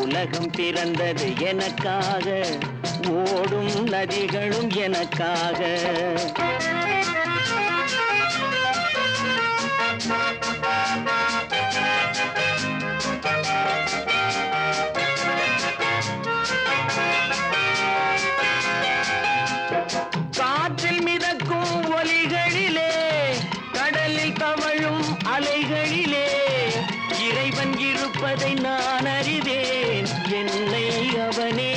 உலகம் பிறந்தது எனக்காக ஓடும் நதிகளும் எனக்காக. காற்றில் மிதக்கும் ஒலிகளிலே கடலில் தவழும் அலைகளிலே இறைவன் இருப்பதை நான்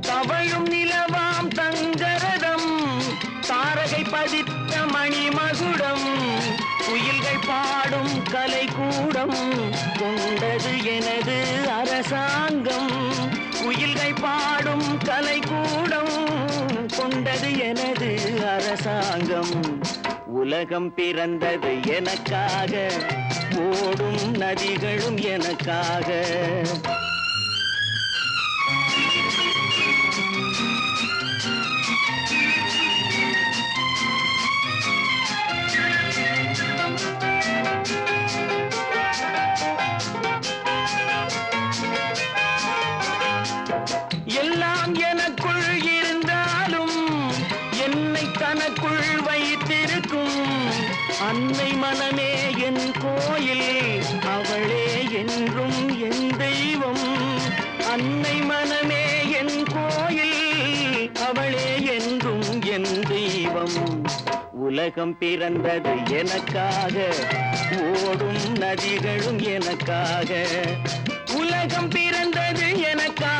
தவழும் நிலவாம் தங்கரதம் தாரகை பதித்த மணிமகுடம் குயில்கள் பாடும் கலை கூடம் கொண்டது எனது அரசாங்கம். குயில்கள் பாடும் கலை கூடம் கொண்டது எனது அரசாங்கம். உலகம் பிறந்தது எனக்காக ஓடும் நதிகளும் எனக்காக. தனக்குள் வைத்திருக்கும். அன்னை மனமே என் கோயில் அவளே என்றும் என் தெய்வம். அன்னை மனமே என் கோயில் அவளே என்றும் என் தெய்வம். உலகம் பிறந்தது எனக்காக ஓடும் நதிகளும் எனக்காக. உலகம் பிறந்தது எனக்காக